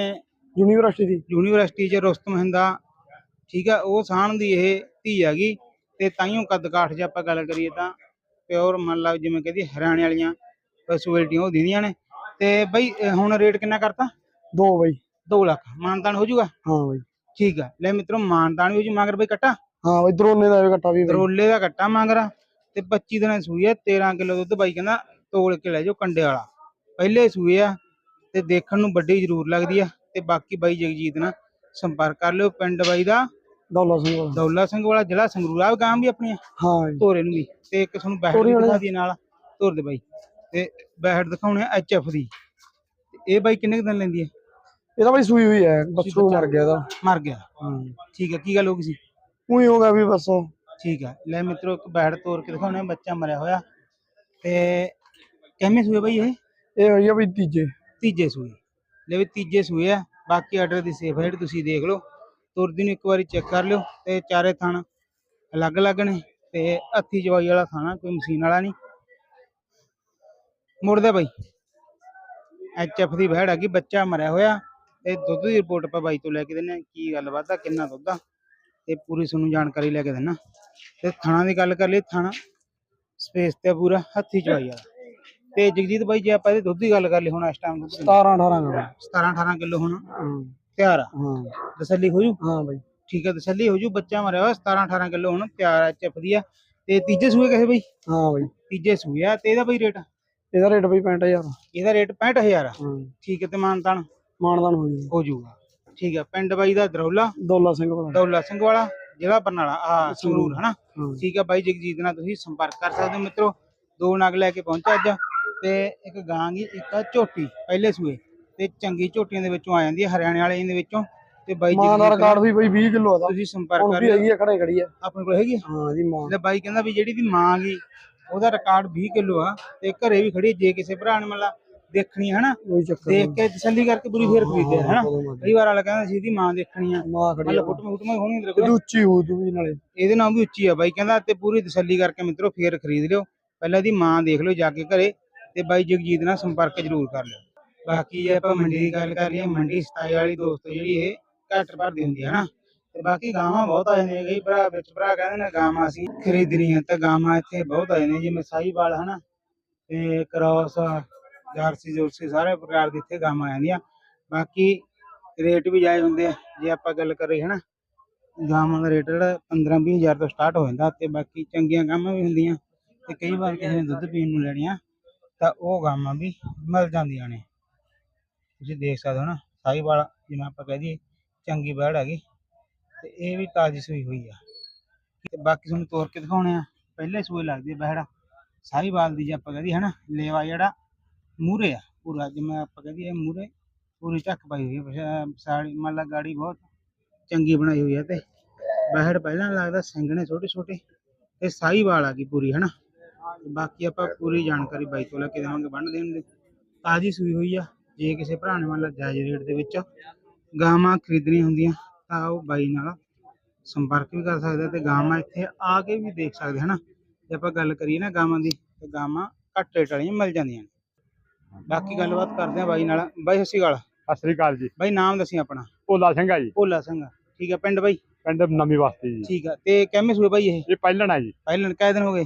ਯੂਨੀਵਰਸਿਟੀ ਦੀ। ਯੂਨੀਵਰਸਿਟੀ 'ਚ ਰੁਸਤਮ ਹਿੰਦਾ ਠੀਕ ਆ ਉਹ ਸਾਣ ਦੀ ਇਹ ਧੀ ਹੈਗੀ ਤੇ ਤਾਈਓ ਕੱਦ ਕਾਠ ਜੇ ਆਪਾਂ ਗੱਲ ਕਰੀਏ ਤਾਂ ਪਿਓਰ ਮੰਨ ਲਾ ਜਿਵੇਂ ਕਹਿੰਦੀ ਹਰਿਆਣੇ ਵਾਲੀਆਂ ਫੈਸਿਲਿਟੀਆਂ ਉਹ ਦਿੰਦੀਆਂ ਨੇ। ਤੇ ਬਈ ਹੁਣ ਰੇਟ ਕਿੰਨਾ ਕਰਤਾ? ਦੋ ਬਈ। 2 ਲੱਖ। ਮਾਨਤਾਨ ਹੋ ਜਾਊਗਾ ਹਾਂ ਬਈ। ਠੀਕ ਆ ਲੈ ਮਿੱਤਰੋ ਮਾਨਤਾਨ ਵੀ ਹੋ ਜੂ ਮਗਰ ਬਈ ਕੱਟਾ? ਹਾਂ ਬਈ ਦਰੋਨੇ ਦਾ ਵੀ ਕੱਟਾ ਵੀ ਬਈ। ਰੋਲੇ ਦਾ ਕੱਟਾ ਮੰਗਰਾ। ਤੇ 25 ਦਿਨਾਂ ਦੀ ਸੂਈ ਹੈ 13 ਕਿਲੋ ਦੁੱਧ ਬਾਈ ਕਹਿੰਦਾ ਤੋਲ ਕੇ ਲੈ ਜਾਓ ਕੰਡੇ ਵਾਲਾ। ਪਹਿਲੇ ਸੂਏ ਆ ਤੇ ਦੇਖਣ ਨੂੰ ਵੱਡੀ ਜ਼ਰੂਰ ਲੱਗਦੀ ਆ ਤੇ ਬਾਕੀ ਬਾਈ ਜਗਜੀਤ ਨਾਲ ਸੰਪਰਕ ਕਰ ਲਿਓ ਪਿੰਡ ਬਾਈ ਦਾ। ਦੌਲਾ ਸਿੰਘ ਵਾਲਾ। ਦੌਲਾ ਸਿੰਘ ਵਾਲਾ ਜ਼ਿਲ੍ਹਾ ਸੰਗਰੂਰ ਆ ਗਾਂ ਵੀ ਆਪਣੀਆਂ ਹਾਂ। ਧੋਰੇ ਨੂੰ ਵੀ। ਤੇ ਇੱਕ ਤੁਹਾਨੂੰ ਵਾਲੇ ਦਿਖਾ ਦੀ ਨਾਲ। ਧੋਰ ਦੇ ਬਾਈ। ਤੇ ਬੈਠ ਦਿਖਾਉਣੇ ਐਚ ਐਫ ਦੀ। ਇਹ ਬਾਈ ਕਿੰਨੇ ਦਿਨ ਲੈਂਦੀ ਹੈ ਇਹਦਾ ਬਈ ਸੂਈ ਹੋਈ ਹੈ ਬੱਚੂ ਮਰ ਗਿਆ ਇਹਦਾ। ਮਰ ਗਿਆ। ਹਾਂ। ਠੀਕ ਹੈ ਕੀ ਗੱਲ ਹੋ ਗਈ ਸੀ? ਉਹੀ ਹੋ ਗਿਆ ਵੀ ਬਸ। ਠੀਕ ਹੈ ਲੈ ਮਿੱਤਰੋ ਇੱਕ ਬੈਠ ਤੋਰ ਕੇ ਦਿਖਾਉਣੇ ਬੱਚਾ ਮਰਿਆ ਹੋਇਆ। ਤੇ ਕਿੰਨੇ ਸੂਏ ਬਾਈ ਇਹ? ਇਹ ਹੋਈ ਆ ਬਈ ਤੀਜੇ। ਤੀਜੇ ਸੂਏ ਲੈ ਵੀ ਤੀਜੇ ਸੂਏ ਆ। ਬਾਕੀ ਆਰਡਰ ਦੀ ਸੇਫ ਹੈ ਤੁਸੀਂ ਦੇਖ ਲਓ। ਤੁਰਦੀ ਨੂੰ ਇੱਕ ਵਾਰੀ ਚੈੱਕ ਕਰ ਲਿਓ। ਤੇ ਚਾਰੇ ਥਣ ਅਲੱਗ-ਅਲੱਗ ਨੇ ਤੇ ਹੱਥੀ ਜਵਾਈ ਵਾਲਾ ਖਾਣਾ, ਕੋਈ ਮਸ਼ੀਨ ਵਾਲਾ ਨਹੀਂ। ਮੁੜਦਾ ਬਾਈ। ਐਚ ਦੀ ਵਹਿੜ ਹੈਗੀ ਬੱਚਾ ਮਰਿਆ ਹੋਇਆ। ਤੇ ਦੁੱਧ ਦੀ ਰਿਪੋਰਟ ਆਪਾਂ ਬਾਈ ਤੋਂ ਲੈ ਕੇ ਦਿੰਨੇ ਆ ਕੀ ਗੱਲਬਾਤ ਆ ਕਿੰਨਾ ਦੁੱਧ? ਆ ਤੇ ਪੂਰੀ ਤੁਹਾਨੂੰ ਜਾਣਕਾਰੀ ਲੈ ਕੇ ਦਿੰਨਾ ਤੇ ਥਣਾ ਦੀ ਗੱਲ ਕਰ ਲਈ ਥਾਣਾ ਸਪੇਸ ਤੇ ਪੂਰਾ। ਹੱਥੀ ਚਵਾਈ ਵਾਲਾ। ਤੇ ਜਗਜੀਤ ਬਾਈ ਜੇ ਆਪਾਂ ਇਹਦੇ ਦੁੱਧ ਦੀ ਗੱਲ ਕਰ ਲਈ ਹੁਣ ਇਸ ਟਾਈਮ ਦੁੱਧ 17 18 ਦਾ 17 18 ਕਿਲੋ ਹੁਣ। ਤਿਆਰ ਆ? ਹਾਂ। ਤਸੱਲੀ ਹੋ ਜੂ? ਹਾਂ ਬਈ। ਠੀਕ ਹੈ ਤਸੱਲੀ ਹੋ ਜੂ। ਬੱਚਾ ਮਰਿਆ ਹੋਇਆ 17 18 ਕਿਲੋ ਹੁਣ। ਤਿਆਰ ਆ ਚੱਪ ਦੀ ਆ। ਤੇ ਤੀਜੇ ਸੂਏ ਕਹੇ ਬਈ? ਹਾਂ ਬਈ। ਤੀਜੇ ਸੂਏ ਆ। ਤੇ ਇਹਦਾ ਬਈ ਰੇਟ? ਇਹਦਾ ਰੇਟ ਬਈ 65000 ਇਹਦਾ ਰੇਟ 65000 ਆ। ਹਾਂ। ਠੀਕ ਹੈ ਤੇ ਮਾਨਤਾਨ? ਮਾਨਦਾਨ ਹੋ ਜੂ। ਹੋ ਜੂਗਾ। ਠੀਕ ਹੈ ਪਿੰਡ ਬਾਈ ਦਾ ਦਰੌਲਾ। ਦੌਲਾ ਸਿੰਘ ਵਾਲਾ। ਦੌਲਾ ਸਿੰਘ ਵਾਲਾ ਜ਼ਿਲ੍ਹਾ ਬਰਨਾਲਾ। ਆ ਸੰਗਰੂਰ ਹਨਾ? ਠੀਕ ਹੈ ਬਾਈ ਜਗਜੀਤ ਨਾਲ ਤੁਸੀਂ ਸੰਪਰਕ ਕਰ ਸਕਦੇ ਹੋ ਮਿੱਤਰੋ। ਦੋ ਨਗ ਲੈ ਕੇ ਪਹੁੰਚਿਆ ਅੱਜ। ਤੇ ਇੱਕ ਗਾਂ ਗੀ ਇੱਕ ਆ ਝੋਟੀ ਪਹਿਲੇ ਸੂਏ ਤੇ ਚੰਗੀ ਝੋਟੀਆਂ ਦੇ ਵਿੱਚੋਂ ਆ ਜਾਂਦੀ ਹੈ ਹਰਿਆਣੇ ਵਾਲੇ ਦੇ ਵਿੱਚੋਂ। ਤੇ ਬਾਈ ਮਾਂ ਦਾ ਨਾਲ ਰਿਕਾਰਡ ਵੀ ਬਈ 20 ਕਿਲੋ ਦਾ ਤੁਸੀਂ ਸੰਪਰਕ ਕਰ ਵੀ ਹੈਗੀ ਆ ਖੜੇ ਖੜੀ ਆ। ਆਪਣੇ ਕੋਲ ਹੈਗੀ? ਹਾਂ ਜੀ ਮਾਂ ਲੈ ਬਾਈ ਕਹਿੰਦਾ ਵੀ ਜਿਹੜੀ ਦੀ ਮਾਂ ਗਈ ਉਹਦਾ ਰਿਕਾਰਡ 20 ਕਿਲੋ ਆ ਤੇ ਘਰੇ ਵੀ ਖੜੀ ਜੇ ਕਿਸੇ ਭਰਾ ਨੇ ਮਤਲਬ ਦੇਖਣੀ ਹੈ ਚੱਕਰ ਦੇਖ ਕੇ ਤਸੱਲੀ ਕਰਕੇ ਪੂਰੀ ਫੇਰ ਖਰੀਦੇ ਹਨਾ? ਕਈ ਵਾਰ ਵਾਲਾ ਕਹਿੰਦਾ ਸੀ ਇਹਦੀ ਮਾਂ ਦੇਖਣੀ ਆ। ਮਾਂ ਖੜੀ ਮਤਲਬ ਫੋਟੋ ਫੋਟੋ ਹੋਣੀ ਕੋਲ। ਉੱਚੀ ਹੋ ਤੂੰ ਵੀ ਨਾਲੇ। ਇਹਦੇ ਨਾਮ ਵੀ ਉੱਚੀ ਆ ਬਾਈ ਕਹਿੰਦਾ ਤੇ ਪੂਰੀ ਤਸੱਲੀ ਕਰਕੇ ਮਿੱਤਰੋ ਫੇਰ ਖਰੀਦ ਲਿਓ। ਪਹਿਲਾਂ ਇਹਦੀ ਮਾਂ ਦੇਖ ਲਿਓ ਜਾ ਕੇ ਘਰੇ। ਤੇ ਬਾਈ ਜਗਜੀਤ ਨਾਲ ਸੰਪਰਕ ਜ਼ਰੂਰ ਕਰ ਲਿਓ। ਬਾਕੀ ਜੇ ਆਪਾਂ ਮੰਡੀ ਦੀ ਗੱਲ ਕਰ ਲਈਏ, ਮੰਡੀ ਸਤਾਈ ਵਾਲੀ ਦੋਸਤੋ ਜਿਹੜੀ ਇਹ ਘੱਟ ਭਰਦੀ ਹੁੰਦੀ ਹੈ ਨਾ, ਤੇ ਬਾਕੀ ਗਾਵਾਂ ਬਹੁਤ ਆ ਜਾਂਦੀਆਂ ਕਈ ਭਰਾ, ਵਿੱਚ ਭਰਾ ਕਹਿੰਦੇ ਨੇ ਗਾਵਾਂ ਅਸੀਂ ਖਰੀਦਣੀਆਂ ਤਾਂ ਗਾਵਾਂ ਇੱਥੇ ਬਹੁਤ ਆ ਜਾਂਦੀਆਂ, ਜਿਵੇਂ ਸਾਹੀਵਾਲ ਹਨਾ, ਤੇ ਕ੍ਰਾਸ ਜਰਸੀ ਜੁਰਸੀ ਸਾਰੇ ਪ੍ਰਕਾਰ ਦੀ ਇੱਥੇ ਗਾਵਾਂ ਆ ਜਾਂਦੀਆਂ। ਬਾਕੀ ਰੇਟ ਵੀ ਜਾਇਜ਼ ਹੁੰਦੇ ਆ, ਜੇ ਆਪਾਂ ਗੱਲ ਕਰੀਏ ਹਨਾ, ਗਾਵਾਂ ਦਾ ਰੇਟ ਜਿਹੜਾ 15 20 ਹਜ਼ਾਰ ਤੋਂ ਸਟਾਰਟ ਹੋ ਜਾਂਦਾ, ਤੇ ਬਾਕੀ ਚੰਗੀਆਂ ਗਾਵਾਂ ਵੀ ਹੁੰਦੀਆਂ, ਤੇ ਕਈ ਵਾਰ ਕਿਸੇ ਨੇ ਦੁੱਧ ਪੀਣ ਨੂੰ ਲੈਣੀਆਂ। ਤਾਂ ਉਹ ਗਾਵਾਂ ਵੀ ਮਿਲ ਜਾਂਦੀਆਂ ਨੇ। ਤੁਸੀਂ ਦੇਖ ਸਕਦੇ ਹੋ ਨਾ ਸਾਹੀਵਾਲ ਜਿਵੇਂ ਆਪਾਂ ਕਹਿ ਦਈਏ, ਚੰਗੀ ਬੈੜ ਹੈਗੀ, ਤੇ ਇਹ ਵੀ ਤਾਜ਼ੀ ਸੂਈ ਹੋਈ ਆ। ਤੇ ਬਾਕੀ ਤੁਹਾਨੂੰ ਤੋਰ ਕੇ ਦਿਖਾਉਣੇ ਆ, ਪਹਿਲੇ ਸੂਏ ਲੱਗਦੀ ਹੈ ਬੈੜ। ਸਾਹੀਵਾਲ ਦੀ ਜੇ ਆਪਾਂ ਕਹਿ ਦਈਏ ਹਨਾ, ਲੇਵਾ ਜਿਹੜਾ ਮੂਰੇ ਆ, ਪੂਰਾ ਜਿਵੇਂ ਆਪਾਂ ਕਹਿ ਦਈਏ ਮੂਰੇ ਪੂਰੀ ਝੱਕ ਪਾਈ ਹੋਈ ਹੈ ਸਾੜੀ ਮੰਨ ਲਾ ਗਾੜੀ ਬਹੁਤ ਚੰਗੀ ਬਣਾਈ ਹੋਈ ਹੈ ਤੇ ਬਹਿੜ ਪਹਿਲਾਂ ਲੱਗਦਾ ਸਿੰਘ ਨੇ ਛੋਟੇ ਛੋਟੇ ਤੇ ਸਾਹੀਵਾਲ ਆ ਗਈ ਪੂਰੀ ਹਨਾ। ਤੇ ਬਾਕੀ ਆਪਾਂ ਪੂਰੀ ਜਾਣਕਾਰੀ ਬਾਈ ਤੋਂ ਲੈ ਕੇ ਦੇਵਾਂਗੇ ਬੰਨ ਦੇਣ ਦੇ। ਤਾਜੀ ਸੂਈ ਹੋਈ ਆ ਜੇ ਕਿਸੇ ਭਰਾ ਨੇ ਮੰਨ ਲਾ ਜਾਇਜ਼ ਰੇਟ ਦੇ ਵਿੱਚ ਗਾਵਾਂ ਖਰੀਦਣੀਆਂ ਹੁੰਦੀਆਂ ਤਾਂ ਉਹ ਬਾਈ ਨਾਲ ਸੰਪਰਕ ਵੀ ਕਰ ਸਕਦੇ ਤੇ ਗਾਵਾਂ ਇੱਥੇ ਆ ਕੇ ਵੀ ਦੇਖ ਸਕਦੇ ਹਨਾ? ਜੇ ਆਪਾਂ ਗੱਲ ਕਰੀਏ ਨਾ ਗਾਵਾਂ ਦੀ ਤੇ ਗਾਵਾਂ ਘੱਟ ਰੇਟ ਵਾਲੀਆਂ ਮਿਲ ਜਾਂਦੀਆਂ ਨੇ। ਬਾਕੀ ਗੱਲਬਾਤ ਕਰਦੇ ਆ ਬਾਈ ਨਾਲ। ਬਾਈ ਸਤਿ ਸ਼੍ਰੀ ਅਕਾਲ। ਸਤਿ ਸ੍ਰੀ ਅਕਾਲ ਜੀ। ਬਾਈ ਨਾਮ ਦੱਸੀ ਆਪਣਾ? ਭੋਲਾ ਸਿੰਘ ਆ ਜੀ। ਭੋਲਾ ਸਿੰਘ। ਠੀਕ ਆ ਪਿੰਡ ਬਾਈ? ਪਿੰਡ ਨਵੀਂ ਬਸਤੀ ਜੀ। ਠੀਕ ਆ ਤੇ ਕਿੰਨੇ ਸੂਏ ਬਾਈ ਇਹ? ਇਹ ਪਹਿਲਣ ਆ ਜੀ। ਪਹਿਲਾਂ ਕਿੰਨੇ ਦਿਨ ਹੋ ਗਏ?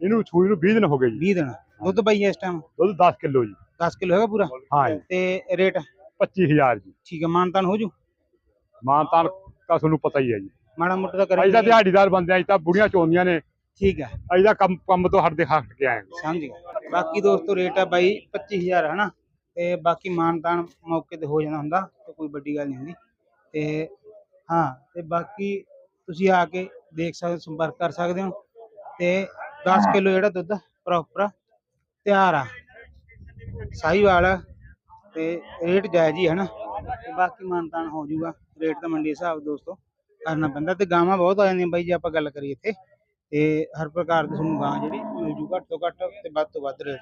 ਇਹਨੂੰ ਛੂਈ ਨੂੰ 20 ਦਿਨ ਹੋ ਗਏ ਜੀ। 20 ਦਿਨ। ਦੁੱਧ ਬਾਈ ਇਸ ਟਾਈਮ ਦੁੱਧ 10 ਕਿਲੋ ਜੀ। 10 ਕਿਲੋ ਹੈਗਾ ਪੂਰਾ? ਹਾਂ ਜੀ। ਤੇ ਰੇਟ? 25000 ਜੀ। ਠੀਕ ਆ ਮਾਨਤਾਨ ਹੋ ਜੂ? ਮਾਨਤਾਨ ਦਾ ਤੁਹਾਨੂੰ ਪਤਾ ਹੀ ਹੈ ਜੀ। ਮਾੜਾ ਮੋਟਾ ਤਾਂ ਕਰੀ ਤਾਂ ਦਿਹਾੜੀਦਾਰ ਬੰਦੇ ਅਸੀਂ ਤਾਂ ਬੁੜੀਆਂ ਚੋਂਦੀਆਂ ਨੇ। ਠੀਕ ਅਸੀਂ ਤਾਂ ਕੰਮ ਕੰਮ ਤੋਂ ਹਟਦੇ ਹਟ ਕੇ ਆਏ ਹਾਂ। ਸਮਝ ਗਿਆ। ਬਾਕੀ ਦੋਸਤੋ ਰੇਟ ਆ ਬਾਈ 25000 ਹਨਾ ਤੇ ਬਾਕੀ ਮਾਨਤਾਨ ਮੌਕੇ ਤੇ ਹੋ ਜਾਂਦਾ ਹੁੰਦਾ ਤੇ ਕੋਈ ਵੱਡੀ ਗੱਲ ਨਹੀਂ ਹੁੰਦੀ। ਤੇ ਹਾਂ ਤੇ ਬਾਕੀ ਤੁਸੀਂ ਆ ਕੇ ਦੇਖ ਸਕਦੇ ਹੋ, ਸੰਪਰਕ ਕਰ ਸਕਦੇ ਹੋ। ਤੇ 10 ਕਿਲੋ ਜਿਹੜਾ ਦੁੱਧ ਪ੍ਰੋਪਰ ਤਿਆਰ ਆ ਸਾਹੀਵਾਲ ਆ ਤੇ ਰੇਟ ਜਾਇਜ਼ ਹੀ ਹੈ ਨਾ ਤੇ ਬਾਕੀ ਮਾਨਤਾਨ ਹੋ ਜਾਊਗਾ ਰੇਟ ਤਾਂ ਮੰਡੀ ਦੇ ਹਿਸਾਬ ਦੋਸਤੋ ਕਰਨਾ ਪੈਂਦਾ ਤੇ ਗਾਵਾਂ ਬਹੁਤ ਆ ਜਾਂਦੀਆਂ ਬਾਈ ਜੇ ਆਪਾਂ ਗੱਲ ਕਰੀਏ ਇੱਥੇ ਤੇ ਹਰ ਪ੍ਰਕਾਰ ਦੀ ਤੁਹਾਨੂੰ ਗਾਂ ਜਿਹੜੀ ਮਿਲ ਜੂ ਘੱਟ ਤੋਂ ਘੱਟ ਤੇ ਵੱਧ ਤੋਂ ਵੱਧ ਰੇਟ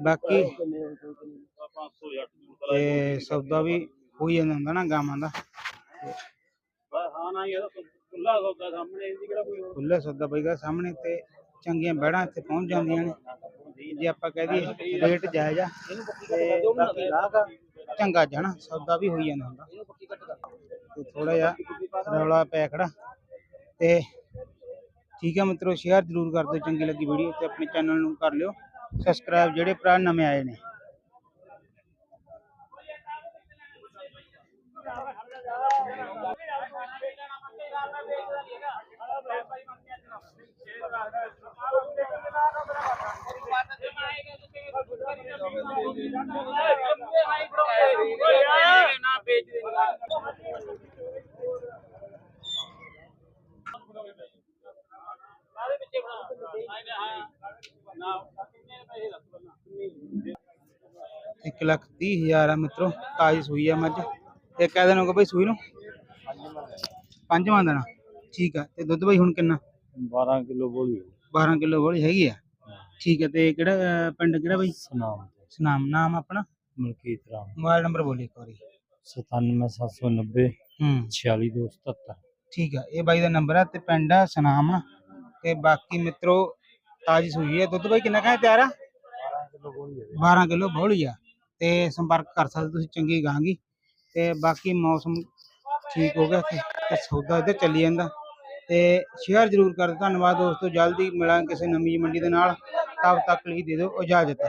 ਬਾਕੀ ਤੇ ਸੌਦਾ ਵੀ ਹੋਈ ਜਾਂਦਾ ਹੁੰਦਾ ਨਾ ਗਾਵਾਂ ਦਾ ਖੁੱਲੇ ਸੌਦਾ ਬਈਗਾ ਸਾਹਮਣੇ ਤੇ ਚੰਗੀਆਂ ਬੈੜਾਂ ਇੱਥੇ ਪਹੁੰਚ ਜਾਂਦੀਆਂ ਨੇ। ਜੇ ਆਪਾਂ ਕਹਿ ਦਈਏ ਰੇਟ ਜਾਇਜ਼ ਆ ਤੇ ਬਾਕੀ ਗਾਹਕ ਚੰਗਾ ਜਾਣਾ ਸੌਦਾ ਵੀ ਹੋਈ ਜਾਂਦਾ ਹੁੰਦਾ। ਤੇ ਥੋੜਾ ਜਿਹਾ ਰੌਲਾ ਪੈ ਖੜਾ। ਤੇ ਠੀਕ ਹੈ ਮਿੱਤਰੋ ਸ਼ੇਅਰ ਜ਼ਰੂਰ ਕਰ ਦਿਓ ਚੰਗੀ ਲੱਗੀ ਵੀਡੀਓ ਤੇ ਆਪਣੇ ਚੈਨਲ ਨੂੰ ਕਰ ਲਿਓ। ਸਬਸਕ੍ਰਾਈਬ ਜਿਹੜੇ ਭਰਾ ਨਵੇਂ ਆਏ ਨੇ। ਹਜ਼ਾਰ ਆ ਮਿੱਤਰੋ ਤਾਜੀ ਸੂਈ ਆ ਮੱਝ। ਇਹ ਕਹਿ ਦੇਣਾ ਕਿ ਬਈ ਸੂਈ ਨੂੰ? ਪੰਜਵਾਂ ਦੇਣਾ ਠੀਕ ਆ ਤੇ ਦੁੱਧ ਬਈ ਹੁਣ ਕਿੰਨਾ? 12 ਕਿਲੋ ਬੋਲੀ 12 ਕਿਲੋ ਵਾਲੀ ਹੈਗੀ ਆ? ਠੀਕ ਹੈ ਤੇ ਕਿਹੜਾ ਪਿੰਡ ਕਿਹੜਾ ਬਈ? ਸੁਨਾਮ ਸੁਨਾਮ ਨਾਮ ਆਪਣਾ? ਮਲਕੀਤ ਰਾਮ। ਮੋਬਾਈਲ ਨੰਬਰ ਬੋਲੀ ਇੱਕ ਵਾਰੀ। 97790 ਹੂੰ। 46277 ਠੀਕ ਆ ਇਹ ਬਾਈ ਦਾ ਨੰਬਰ ਆ ਤੇ ਪਿੰਡ ਆ ਸੁਨਾਮ। ਤੇ ਬਾਕੀ ਮਿੱਤਰੋ ਤਾਜੀ ਸੂਈ ਹੈ ਦੁੱਧ ਬਾਈ ਕਿੰਨਾ ਕਾ ਤਿਆਰ ਆ? 12 ਕਿਲੋ ਬੋਲੀ ਆ। ਤੇ ਸੰਪਰਕ ਕਰ ਸਕਦੇ ਤੁਸੀਂ ਚੰਗੀ ਗਾਂਗੀ ਤੇ ਬਾਕੀ ਮੌਸਮ ਠੀਕ ਹੋ ਗਿਆ ਤੇ ਸੌਦਾ ਇੱਧਰ ਚੱਲੀ ਜਾਂਦਾ। ਤੇ ਸ਼ੇਅਰ ਜ਼ਰੂਰ ਕਰ ਧੰਨਵਾਦ ਦੋਸਤੋ, ਜਲਦੀ ਮਿਲਾਂ ਕਿਸੇ ਨਵੀਂ ਮੰਡੀ ਦੇ ਨਾਲ। ਤਦ ਤੱਕ ਲਈ ਦੇ ਦਿਓ ਇਜਾਜ਼ਤ।